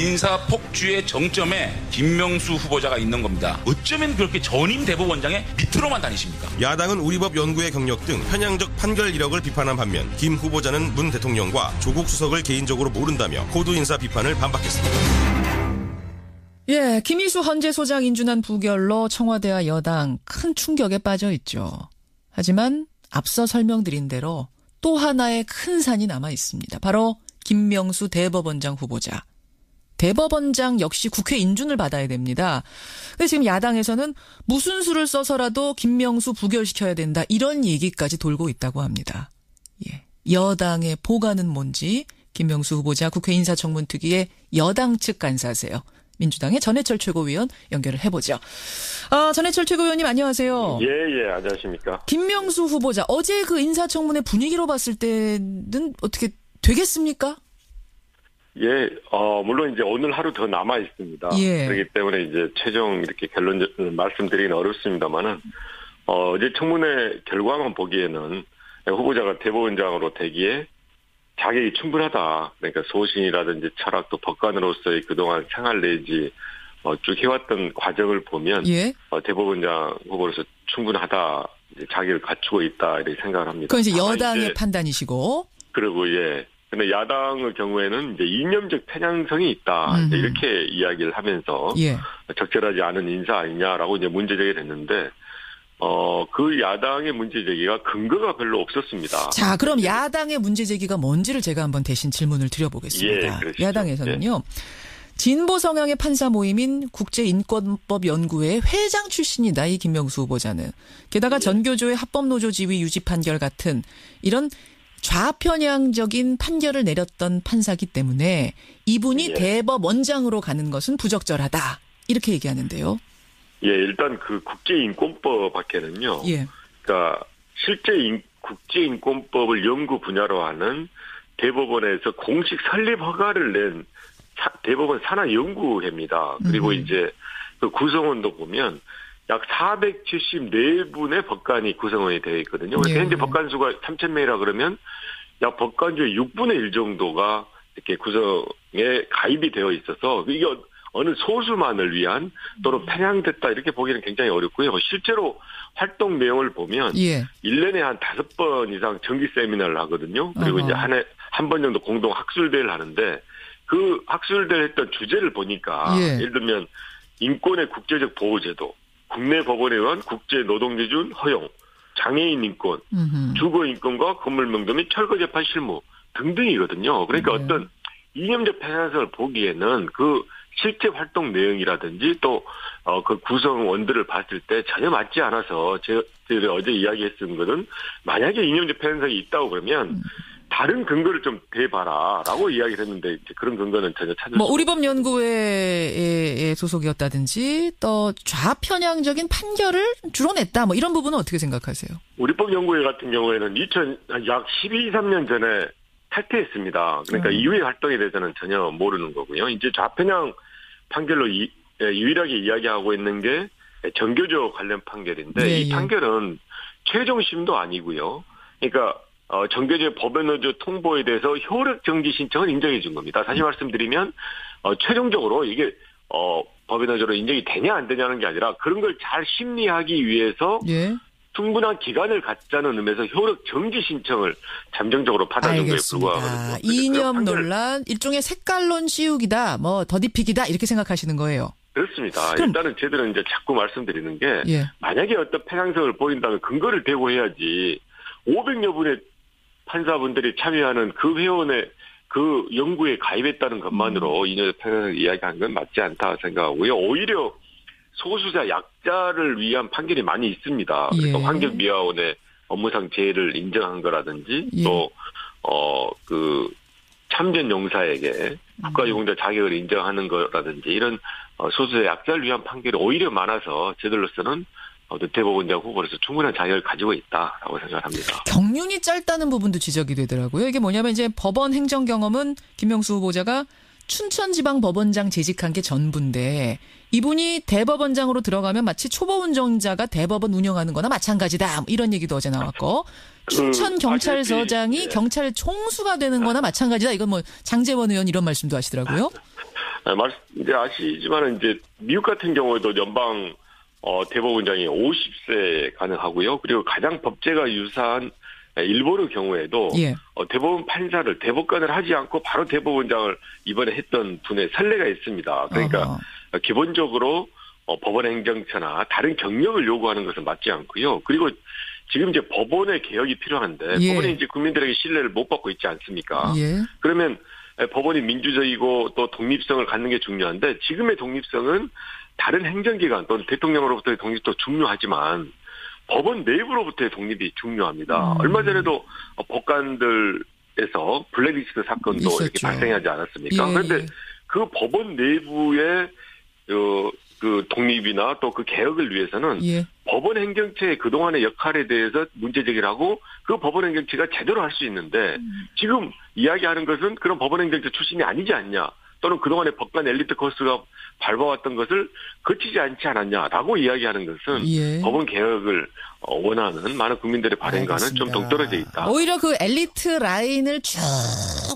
인사 폭주의 정점에 김명수 후보자가 있는 겁니다. 어쩌면 그렇게 전임 대법원장의 밑으로만 다니십니까? 야당은 우리법 연구의 경력 등 편향적 판결 이력을 비판한 반면 김 후보자는 문 대통령과 조국 수석을 개인적으로 모른다며 코드 인사 비판을 반박했습니다. 예, 김희수 헌재 소장 인준한 부결로 청와대와 여당 큰 충격에 빠져 있죠. 하지만 앞서 설명드린 대로 또 하나의 큰 산이 남아 있습니다. 바로 김명수 대법원장 후보자. 대법원장 역시 국회 인준을 받아야 됩니다. 그래서 지금 야당에서는 무슨 수를 써서라도 김명수 부결시켜야 된다. 이런 얘기까지 돌고 있다고 합니다. 예. 여당의 보관은 뭔지 김명수 후보자 국회 인사청문 특위의 여당 측 간사세요. 민주당의 전해철 최고위원 연결을 해보죠. 아, 전해철 최고위원님 안녕하세요. 예, 예, 안녕하십니까. 김명수 후보자 어제 그 인사청문회 분위기로 봤을 때는 어떻게 되겠습니까? 예, 어, 물론 이제 오늘 하루 더 남아 있습니다. 예. 그렇기 때문에 이제 최종 이렇게 결론 말씀드리기는 어렵습니다만은, 어, 어제 청문회 결과만 보기에는 후보자가 대법원장으로 되기에 자격이 충분하다. 그러니까 소신이라든지 철학 또 법관으로서의 그동안 생활 내지 어, 쭉 해왔던 과정을 보면 예. 어, 대법원장 후보로서 충분하다. 이제 자격을 갖추고 있다 이렇게 생각을 합니다. 그건 이제 여당의 이제 판단이시고. 그리고 예. 근데 야당의 경우에는 이제 이념적 편향성이 있다. 음흠. 이렇게 이야기를 하면서 예. 적절하지 않은 인사 아니냐라고 이제 문제 제기를 했는데 어, 그 야당의 문제 제기가 근거가 별로 없었습니다. 자, 그럼 야당의 문제 제기가 뭔지를 제가 한번 대신 질문을 드려보겠습니다. 예. 야당에서는요. 진보 성향의 판사 모임인 국제인권법 연구회 회장 출신이다 이 김명수 후보자는 게다가 예. 전교조의 합법노조 지위 유지 판결 같은 이런 좌편향적인 판결을 내렸던 판사기 때문에 이분이 예. 대법 원장으로 가는 것은 부적절하다 이렇게 얘기하는데요. 예, 일단 그 국제인권법 밖에는요. 예, 그러니까 실제 인- 국제인권법을 연구 분야로 하는 대법원에서 공식 설립 허가를 낸 사- 대법원 산하 연구회입니다. 그리고 음. 이제 그 구성원도 보면 약 474분의 법관이 구성원이 되어 있거든요. 예. 현재 법관 수가 3,000명이라 그러면 약 법관 중에 6분의 1 정도가 이렇게 구성에 가입이 되어 있어서 이게 어- 어느 소수만을 위한 또는 편향됐다 이렇게 보기는 굉장히 어렵고요. 실제로 활동 내용을 보면 예, 1년에 한 다섯 번 이상 정기 세미나를 하거든요. 그리고 어허. 이제 한 해 한 번 정도 공동 학술대회를 하는데 그 학술대회 했던 주제를 보니까 예. 예를 들면 인권의 국제적 보호제도, 국내 법원에 의한 국제 노동 기준 허용, 장애인 인권, 음흠. 주거 인권과 건물 명도 및 철거 재판 실무 등등이거든요. 그러니까 네. 어떤 이념적 편향성을 보기에는 그 실제 활동 내용이라든지 또어그 구성 원들을 봤을 때 전혀 맞지 않아서 제가 어제 이야기했던 것은 만약에 이념적 편향성이 있다고 그러면 음. 다른 근거를 좀 대봐라라고 이야기를 했는데 이제 그런 근거는 전혀 찾을 뭐수 우리법 연구회의 소속이었다든지 또 좌편향적인 판결을 주로 냈다 뭐 이런 부분은 어떻게 생각하세요? 우리법 연구회 같은 경우에는 2000, 약 12, 3년 전에 탈퇴했습니다. 그러니까 음. 이후의 활동에 대해서는 전혀 모르는 거고요. 이제 좌편향 판결로 이- 예, 유일하게 이야기하고 있는 게 정교조 관련 판결인데 예, 이 예. 판결은 최종심도 아니고요. 그러니까 어, 정교조 법원노조 통보에 대해서 효력 정지 신청을 인정해 준 겁니다. 다시 말씀드리면 어, 최종적으로 이게 어, 법원노조로 인정이 되냐 안 되냐는 게 아니라 그런 걸 잘 심리하기 위해서 예. 충분한 기간을 갖자는 의미에서 효력 정지 신청을 잠정적으로 받아준 거에 불과하거든요. 이념 논란 일종의 색깔론 씌우기다 뭐 더디피기다 이렇게 생각하시는 거예요. 그렇습니다. 그럼- 일단은 저희들은 이제 자꾸 말씀드리는 게 예. 만약에 어떤 편향성을 보인다면 근거를 대고 해야지 500여 분의 판사분들이 참여하는 그 회원의 그 연구에 가입했다는 음. 것만으로 이념의 편향성을 이야기하는 건 맞지 않다 생각하고요. 오히려 소수자 약자를 위한 판결이 많이 있습니다. 그러니까 예. 환경미화원의 업무상 재해를 인정한 거라든지 예. 또 어 그 참전 용사에게 국가유공자 자격을 인정하는 거라든지 이런 어, 소수자 약자를 위한 판결이 오히려 많아서 저들로서는 어, 대법원장 후보로서 충분한 자격을 가지고 있다라고 생각합니다. 경륜이 짧다는 부분도 지적이 되더라고요. 이게 뭐냐면 이제 법원 행정 경험은 김명수 후보자가 춘천지방 법원장 재직한 게 전부인데 이분이 대법원장으로 들어가면 마치 초보 운전자가 대법원 운영하는 거나 마찬가지다. 뭐 이런 얘기도 어제 나왔고 춘천 경찰서장이 그 아시다시피, 예. 경찰 총수가 되는 거나 마찬가지다. 이건 뭐 장재원 의원 이런 말씀도 하시더라고요. 아, 말 이제 아시지만은 이제 미국 같은 경우에도 연방 어, 대법원장이 50세 가능하고요. 그리고 가장 법제가 유사한 일본의 경우에도 예. 어, 대법원 판사를 대법관을 하지 않고 바로 대법원장을 이번에 했던 분의 선례가 있습니다. 그러니까 어허. 어, 기본적으로 어, 법원 행정처나 다른 경력을 요구하는 것은 맞지 않고요. 그리고 지금 이제 법원의 개혁이 필요한데 예. 법원이 이제 국민들에게 신뢰를 못 받고 있지 않습니까? 예. 그러면 법원이 민주적이고 또 독립성을 갖는 게 중요한데 지금의 독립성은 다른 행정기관 또는 대통령으로부터의 독립도 중요하지만 법원 내부로부터의 독립이 중요합니다. 음. 얼마 전에도 법관들에서 블랙리스트 사건도 있었죠. 이렇게 발생하지 않았습니까? 예, 그런데 예. 그 법원 내부의 어, 그 독립이나 또 그 개혁을 위해서는 예. 법원 행정체의 그동안의 역할에 대해서 문제 제기를 하고 그 법원 행정체가 제대로 할 수 있는데 음. 지금 이야기하는 것은 그런 법원 행정체 출신이 아니지 않냐 또는 그동안의 법관 엘리트 코스가 밟아왔던 것을 거치지 않지 않았냐라고 이야기하는 것은 예. 법원 개혁을 어, 원하는 많은 국민들의 바램과는 좀. 동떨어져 있다. 오히려 그 엘리트 라인을 쭉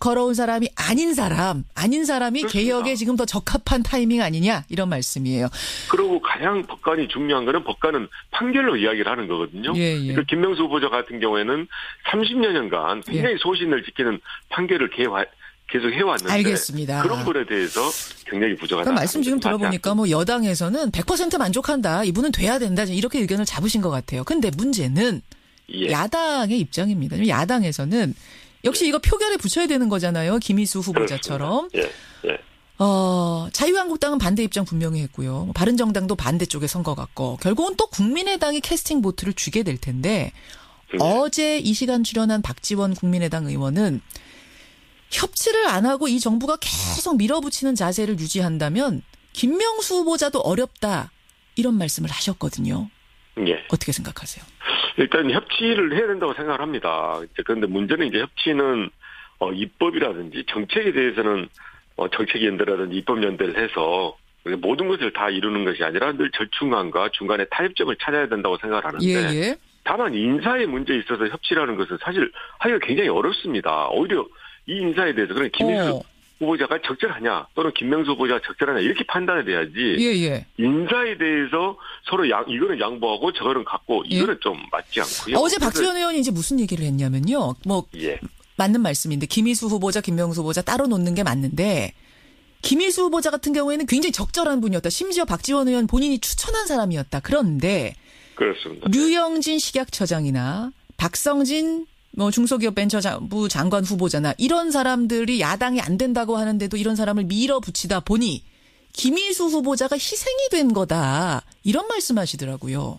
걸어온 사람이 아닌 사람, 아닌 사람이 그렇습니다. 개혁에 지금 더 적합한 타이밍 아니냐 이런 말씀이에요. 그리고 가장 법관이 중요한 거는 법관은 판결로 이야기를 하는 거거든요. 예, 예. 그 김명수 후보자 같은 경우에는 30여년간 굉장히 소신을 지키는 판결을 개화, 계속 해왔는데 알겠습니다. 그런 분에 대해서 경력이 부족하다. 그럼 말씀 지금 들어보니까 뭐 여당에서는 100% 만족한다. 이분은 돼야 된다. 이렇게 의견을 잡으신 것 같아요. 근데 문제는 예. 야당의 입장입니다. 야당에서는 역시 이거 표결에 붙여야 되는 거잖아요. 김희수 후보자처럼. 예, 예. 어, 자유한국당은 반대 입장 분명히 했고요. 뭐 바른정당도 반대쪽에 선 것 같고 결국은 또 국민의당이 캐스팅 보트를 쥐게 될 텐데 네. 어제 이 시간 출연한 박지원 국민의당 의원은 협치를 안 하고 이 정부가 계속 밀어붙이는 자세를 유지한다면 김명수 후보자도 어렵다 이런 말씀을 하셨거든요. 예. 어떻게 생각하세요? 일단 협치를 해야 된다고 생각을 합니다. 그런데 문제는 이제 협치는 어, 입법이라든지 정책에 대해서는 어, 정책연대라든지 입법연대를 해서 모든 것을 다 이루는 것이 아니라 늘 절충안과 중간에 타협점을 찾아야 된다고 생각을 하는데 예, 예. 다만 인사의 문제에 있어서 협치라는 것은 사실 하기가 굉장히 어렵습니다. 오히려 이 인사에 대해서 그런 김민수 어. 후보자가 적절하냐 또는 김명수 후보자가 적절하냐 이렇게 판단을 해야지 예, 예. 인사에 대해서 서로 양 이거는 양보하고 저거는 갖고 이거는 좀 맞지 않고요. 어제 박지원 의원이 이제 무슨 얘기를 했냐면요. 뭐 예. 맞는 말씀인데 김희수 후보자, 김명수 후보자 따로 놓는 게 맞는데 김희수 후보자 같은 경우에는 굉장히 적절한 분이었다. 심지어 박지원 의원 본인이 추천한 사람이었다. 그런데 그렇습니다. 류영진 식약처장이나 박성진 뭐 중소기업 벤처부 장관 후보자나 이런 사람들이 야당이 안 된다고 하는데도 이런 사람을 밀어붙이다 보니 김희수 후보자가 희생이 된 거다. 이런 말씀하시더라고요.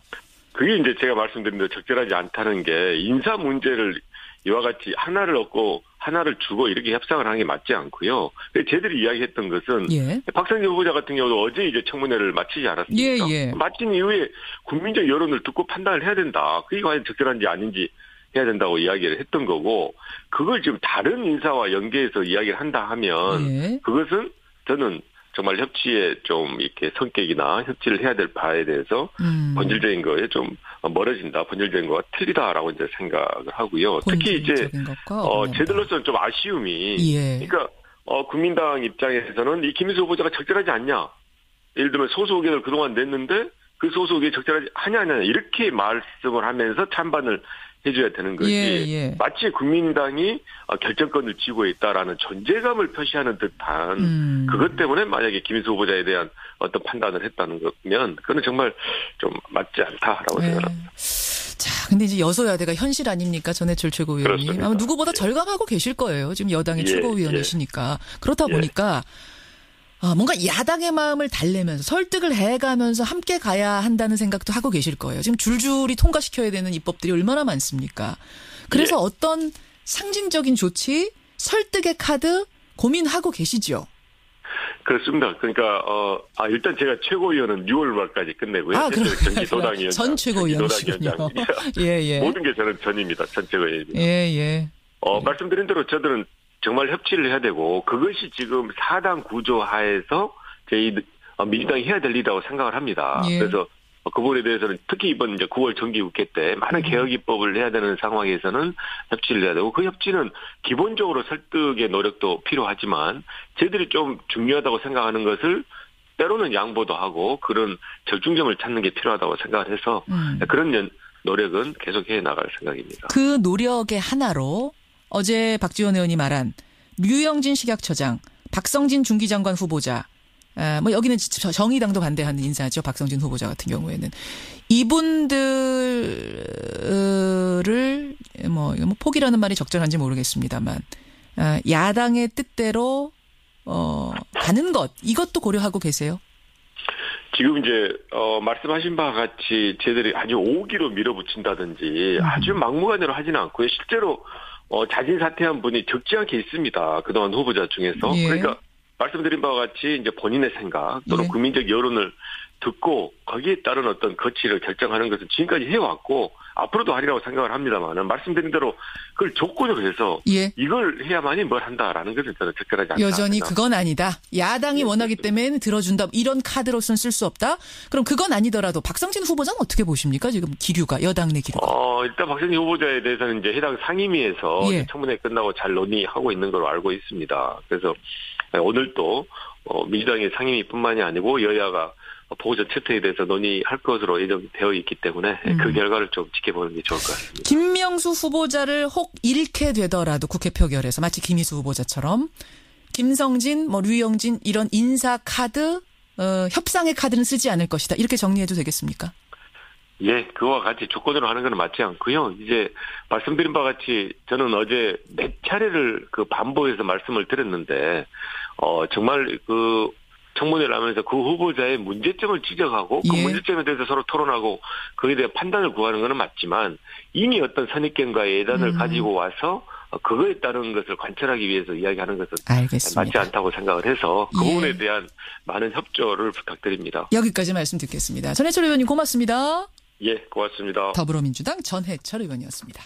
그게 이제 제가 말씀드린 대로 적절하지 않다는 게 인사 문제를 이와 같이 하나를 얻고 하나를 주고 이렇게 협상을 하는 게 맞지 않고요. 제들이 이야기했던 것은 예. 박상진 후보자 같은 경우도 어제 이제 청문회를 마치지 않았습니까? 예, 예. 마친 이후에 국민적 여론을 듣고 판단을 해야 된다. 그게 과연 적절한지 아닌지 해야 된다고 이야기를 했던 거고 그걸 지금 다른 인사와 연계해서 이야기를 한다 하면 예. 그것은 저는 정말 협치의 좀 이렇게 성격이나 협치를 해야 될 바에 대해서 음. 본질적인 거에 좀 멀어진다. 본질적인 거가 틀리다라고 이제 생각을 하고요. 특히 이제 어. 제들로서는 좀 아쉬움이 예. 그러니까 어 국민당 입장에서는 이 김희수 후보자가 적절하지 않냐. 예를 들면 소수 의견을 그동안 냈는데 그 소수 의견이 적절하지 하냐 하냐 이렇게 말씀을 하면서 찬반을 해줘야 되는 거지. 예, 예. 마치 국민당이 어, 결정권을 쥐고 있다라는 존재감을 표시하는 듯한 음. 그것 때문에 만약에 김희수 후보자에 대한 어떤 판단을 했다는 거면 그거는 정말 좀 맞지 않다라고 네. 생각합니다. 자, 근데 이제 여소야대가 현실 아닙니까? 전해철 최고위원님. 아마 누구보다 예. 절감하고 계실 거예요. 지금 여당의 예, 최고위원이시니까. 그렇다 예. 보니까 아, 뭔가 야당의 마음을 달래면서 설득을 해가면서 함께 가야 한다는 생각도 하고 계실 거예요. 지금 줄줄이 통과시켜야 되는 입법들이 얼마나 많습니까? 그래서 예. 어떤 상징적인 조치, 설득의 카드 고민하고 계시죠? 그렇습니다. 그러니까 어, 아, 일단 제가 최고위원은 6월 말까지 끝내고요. 아, 그럼 전기도당위원장, 전 최고위원이시군요. 예, 예. 모든 게 저는 전입니다. 전 최고위원입니다. 예, 예. 어, 말씀드린 대로 저들은 정말 협치를 해야 되고 그것이 지금 사당 구조 하에서 저희 어, 민주당이 해야 될 일이라고 생각을 합니다. 예. 그래서 어, 그 부분에 대해서는 특히 이번 이제 9월 정기국회 때 많은 개혁 입법을 해야 되는 상황에서는 협치를 해야 되고 그 협치는 기본적으로 설득의 노력도 필요하지만 저희들이 좀 중요하다고 생각하는 것을 때로는 양보도 하고 그런 절중점을 찾는 게 필요하다고 생각을 해서 음. 그런 연- 노력은 계속해 나갈 생각입니다. 그 노력의 하나로 어제 박지원 의원이 말한 류영진 식약처장, 박성진 중기장관 후보자, 아, 뭐 여기는 저- 정의당도 반대하는 인사죠. 박성진 후보자 같은 경우에는 이분들을 뭐, 뭐 포기라는 말이 적절한지 모르겠습니다만 아, 야당의 뜻대로 어, 가는 것 이것도 고려하고 계세요. 지금 이제 어 말씀하신 바와 같이 저희들이 아주 오기로 밀어붙인다든지 아주 막무가내로 하지는 않고요. 실제로 어 자진 사퇴한 분이 적지 않게 있습니다. 그동안 후보자 중에서. 예. 그러니까 말씀드린 바와 같이 이제 본인의 생각 또는 예. 국민적 여론을 듣고 거기에 따른 어떤 거치를 결정하는 것은 지금까지 해왔고 앞으로도 하리라고 생각을 합니다만은 말씀드린 대로 그걸 조건으로 해서 예. 이걸 해야만이 뭘 한다라는 것은 저는 적절하지 않다. 여전히 생각합니다. 그건 아니다. 야당이 원하기 때문에 들어준다. 이런 카드로서는 쓸수 없다. 그럼 그건 아니더라도 박성진 후보자는 어떻게 보십니까? 지금 기류가 여당 내 기류가. 어, 일단 박선희 후보자에 대해서는 이제 해당 상임위에서 예. 청문회 끝나고 잘 논의하고 있는 걸로 알고 있습니다. 그래서 오늘 또 어, 민주당의 상임위뿐만이 아니고 여야가 보호자 채택에 대해서 논의할 것으로 예정되어 있기 때문에 음. 그 결과를 좀 지켜보는 게 좋을 것 같습니다. 김명수 후보자를 혹 잃게 되더라도 국회 표결에서 마치 김희수 후보자처럼 김성진, 뭐 류영진 이런 인사 카드, 어, 협상의 카드는 쓰지 않을 것이다. 이렇게 정리해도 되겠습니까? 예, 그와 같이 조건으로 하는 것은 맞지 않고요. 이제 말씀드린 바와 같이 저는 어제 몇 차례를 그 반복해서 말씀을 드렸는데, 어, 정말 그 청문회를 하면서 그 후보자의 문제점을 지적하고 그 예. 문제점에 대해서 서로 토론하고 거기에 대해 판단을 구하는 것은 맞지만 이미 어떤 선입견과 예단을 음. 가지고 와서 어, 그거에 따른 것을 관철하기 위해서 이야기하는 것은 맞지 알겠습니다. 않다고 생각을 해서 그 예. 부분에 대한 많은 협조를 부탁드립니다. 여기까지 말씀 듣겠습니다. 전해철 의원님 고맙습니다. 예, 고맙습니다. 더불어민주당 전해철 의원이었습니다.